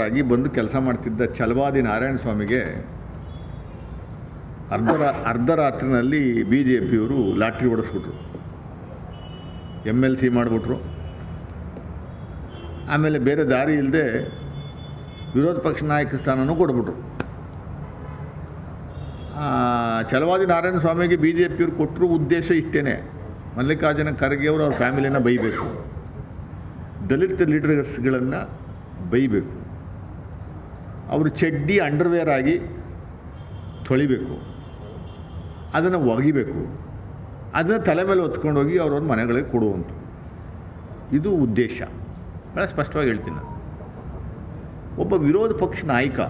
ಆಗಿ ಬಂದು ಕೆಲಸ ಮಾಡ್ತಿದ್ದ ಚಲವಾದಿ ನಾರಾಯಣ ಸ್ವಾಮಿಗೆ ಅರ್ಧ ಅರ್ಧ ರಾತ್ರಿನಲ್ಲಿ ಬಿ ಜೆ ಪಿಯವರು ಲಾಟ್ರಿ ಓಡಿಸ್ಬಿಟ್ರು. ಎಂ ಎಲ್ ಸಿ ಮಾಡಿಬಿಟ್ರು. ಆಮೇಲೆ ಬೇರೆ ದಾರಿ ಇಲ್ಲದೆ ವಿರೋಧ ಪಕ್ಷ ನಾಯಕ ಸ್ಥಾನನೂ ಕೊಟ್ಬಿಟ್ರು ಆ, ಛಲವಾದಿ ನಾರಾಯಣ ಸ್ವಾಮಿಗೆ ಬಿ ಜೆ ಪಿಯವ್ರು ಕೊಟ್ಟರು ಉದ್ದೇಶ ಇಷ್ಟೇ ಮಲ್ಲಿಕಾರ್ಜುನ ಖರ್ಗೆ ಅವರು ಅವ್ರ ಫ್ಯಾಮಿಲಿನ ಬೈಬೇಕು. ದಲಿತ ಲೀಡರ್ಸ್ಗಳನ್ನು ಬೈಬೇಕು. ಅವರು ಚಡ್ಡಿ ಅಂಡರ್ವೇರ್ ಆಗಿ ತೊಳಿಬೇಕು. ಅದನ್ನು ಒಗಿಬೇಕು. ಅದನ್ನು ತಲೆ ಮೇಲೆ ಹೊತ್ಕೊಂಡು ಹೋಗಿ ಅವ್ರವ್ರ ಮನೆಗಳಿಗೆ ಕೊಡುವಂಥ ಇದು ಉದ್ದೇಶ. ಭಾಳ ಸ್ಪಷ್ಟವಾಗಿ ಹೇಳ್ತೀನಿ ನಾನು. ಒಬ್ಬ ವಿರೋಧ ಪಕ್ಷ ನಾಯಕ,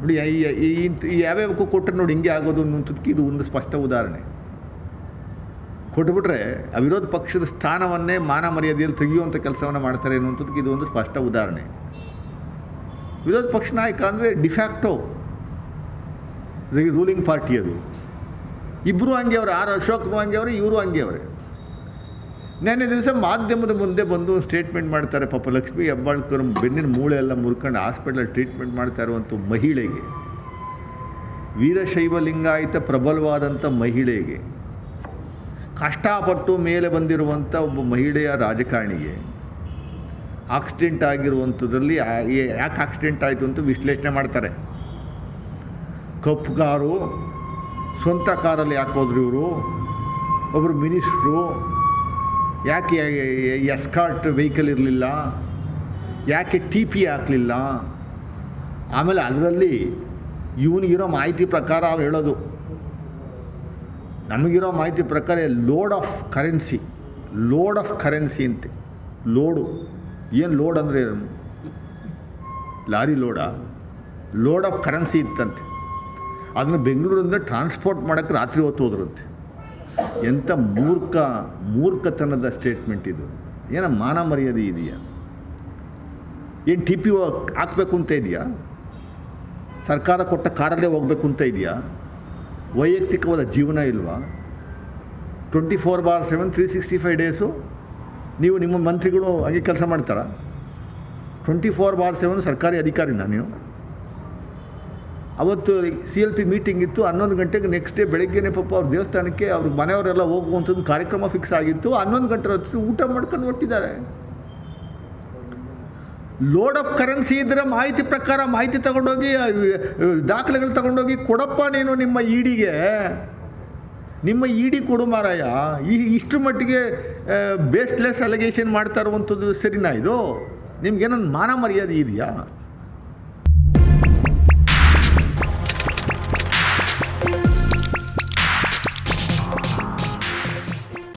ನೋಡಿ, ಈ- ಯಾವ್ಯಾವಕ್ಕೂ ಕೊಟ್ಟರೆ ನೋಡಿ ಹಿಂಗೆ ಆಗೋದು ಅನ್ನೋಂಥದ್ದಕ್ಕೆ ಇದು ಒಂದು ಸ್ಪಷ್ಟ ಉದಾಹರಣೆ. ಕೊಟ್ಬಿಟ್ರೆ ಆ ವಿರೋಧ ಪಕ್ಷದ ಸ್ಥಾನವನ್ನೇ ಮಾನ ಮರ್ಯಾದೆಯಲ್ಲಿ ತೆಗೆಯುವಂಥ ಕೆಲಸವನ್ನು ಮಾಡ್ತಾರೆ ಅನ್ನುವಂಥದ್ದಕ್ಕೆ ಇದು ಒಂದು ಸ್ಪಷ್ಟ ಉದಾಹರಣೆ. ವಿರೋಧ ಪಕ್ಷ ನಾಯಕ ಅಂದರೆ ಡಿಫ್ಯಾಕ್ಟೋ ರೂಲಿಂಗ್ ಪಾರ್ಟಿ ಅದು. ಇಬ್ಬರು ಹಂಗೆ ಅವ್ರೆ ಆರ್ ಅಶೋಕ್ನು ಹಂಗೆ ಅವರೇ ಇವರು ಹಂಗೆ ಅವರೇ ನೆನ್ನೆ ದಿವಸ ಮಾಧ್ಯಮದ ಮುಂದೆ ಬಂದು ಸ್ಟೇಟ್ಮೆಂಟ್ ಮಾಡ್ತಾರೆ, ಪಾಪ ಲಕ್ಷ್ಮೀ ಹೆಬ್ಬಾಳ್ಕರ್ ಬೆನ್ನಿನ ಮೂಳೆ ಎಲ್ಲ ಮುರ್ಕೊಂಡು ಹಾಸ್ಪಿಟ್ಲಲ್ಲಿ ಟ್ರೀಟ್ಮೆಂಟ್ ಮಾಡ್ತಾ ಇರುವಂಥ ಮಹಿಳೆಗೆ. ವೀರಶೈವ ಲಿಂಗಾಯಿತ ಪ್ರಬಲವಾದಂಥ ಮಹಿಳೆಗೆ. ಕಷ್ಟಪಟ್ಟು ಮೇಲೆ ಬಂದಿರುವಂಥ ಒಬ್ಬ ಮಹಿಳೆಯ ರಾಜಕಾರಣಿಗೆ. ಆಕ್ಸಿಡೆಂಟ್ ಆಗಿರುವಂಥದ್ರಲ್ಲಿ ಯಾಕೆ ಆಕ್ಸಿಡೆಂಟ್ ಆಯಿತು ಅಂತ ವಿಶ್ಲೇಷಣೆ ಮಾಡ್ತಾರೆ. ಕಪ್ಪು ಕಾರು ಸ್ವಂತ ಕಾರಲ್ಲಿ ಯಾಕೆ ಹೋದ್ರು ಇವರು? ಒಬ್ಬರು ಮಿನಿಸ್ಟ್ರು, ಯಾಕೆ ಎಸ್ಕಾರ್ಟ್ ವೆಹಿಕಲ್ ಇರಲಿಲ್ಲ? ಯಾಕೆ ಟಿ ಪಿ ಹಾಕಲಿಲ್ಲ? ಆಮೇಲೆ ಅದರಲ್ಲಿ ಇವನಿಗಿರೋ ಮಾಹಿತಿ ಪ್ರಕಾರ ಅವ್ರು ಹೇಳೋದು. ನಮಗಿರೋ ಮಾಹಿತಿ ಪ್ರಕಾರ load of currency load of currency ಅಂತೆ ಲೋಡು ಏನು ಲೋಡ್ ಅಂದರೆ ಲಾರಿ ಲೋಡಾ? ಲೋಡ್ ಆಫ್ ಕರೆನ್ಸಿ ಇತ್ತಂತೆ. ಅದನ್ನು ಬೆಂಗಳೂರಿಂದ ಟ್ರಾನ್ಸ್ಪೋರ್ಟ್ ಮಾಡೋಕ್ಕೆ ರಾತ್ರಿ ಹೊತ್ತು ಹೋದ್ರಂತೆ. ಎಂಥ ಮೂರ್ಖ, ಮೂರ್ಖತನದ ಸ್ಟೇಟ್ಮೆಂಟ್ ಇದು. ಏನ ಮಾನ ಮರ್ಯಾದೆ ಇದೆಯಾ? ಏನು ಟಿ ಪಿ ಹಾಕಬೇಕು ಅಂತ ಇದೆಯಾ? ಸರ್ಕಾರ ಕೊಟ್ಟ ಕಾರಲ್ಲೇ ಹೋಗಬೇಕು ಅಂತ ಇದೆಯಾ? ವೈಯಕ್ತಿಕವಾದ ಜೀವನ ಇಲ್ವಾ? Twenty four bar seven three sixty five days ನೀವು ನಿಮ್ಮ ಮಂತ್ರಿಗಳು ಹಾಗೆ ಕೆಲಸ ಮಾಡ್ತಾರಾ? ಟ್ವೆಂಟಿ ಫೋರ್ ಬಾರ್ ಸೆವೆನ್ ಸರ್ಕಾರಿ ಅಧಿಕಾರಿನ ನೀವು? ಅವತ್ತು ಸಿ ಎಲ್ ಪಿ ಮೀಟಿಂಗ್ ಇತ್ತು, ಹನ್ನೊಂದು ಗಂಟೆಗೆ ನೆಕ್ಸ್ಟ್ ಡೇ ಬೆಳಗ್ಗೆನೇ ಪಾಪ ಅವ್ರ ದೇವಸ್ಥಾನಕ್ಕೆ ಅವ್ರ ಮನೆಯವರೆಲ್ಲ ಹೋಗುವಂಥದ್ದು ಕಾರ್ಯಕ್ರಮ ಫಿಕ್ಸ್ ಆಗಿತ್ತು, ಹನ್ನೊಂದು ಗಂಟೆ ಹೊತ್ತು ಊಟ ಮಾಡ್ಕೊಂಡು ಹೊಟ್ಟಿದ್ದಾರೆ ಲೋಡ್ ಆಫ್ ಕರೆನ್ಸಿ ಇದ್ದರೆ ಮಾಹಿತಿ ಪ್ರಕಾರ ಮಾಹಿತಿ ತಗೊಂಡೋಗಿ ದಾಖಲೆಗಳು ತಗೊಂಡೋಗಿ ಕೊಡಪ್ಪ ನೀನು ನಿಮ್ಮ ಇಡಿಗೆ ನಿಮ್ಮ ಇಡಿ ಕೊಡು ಮಾರಾಯ ಈ ಇಷ್ಟು ಮಟ್ಟಿಗೆ ಬೇಸ್ಲೆಸ್ ಅಲಿಗೇಷನ್ ಮಾಡ್ತಾ ಇರುವಂಥದ್ದು ಸರಿನಾ ಇದು? ನಿಮ್ಗೇನೊಂದು ಮಾನ ಮರ್ಯಾದೆ ಇದೆಯಾ?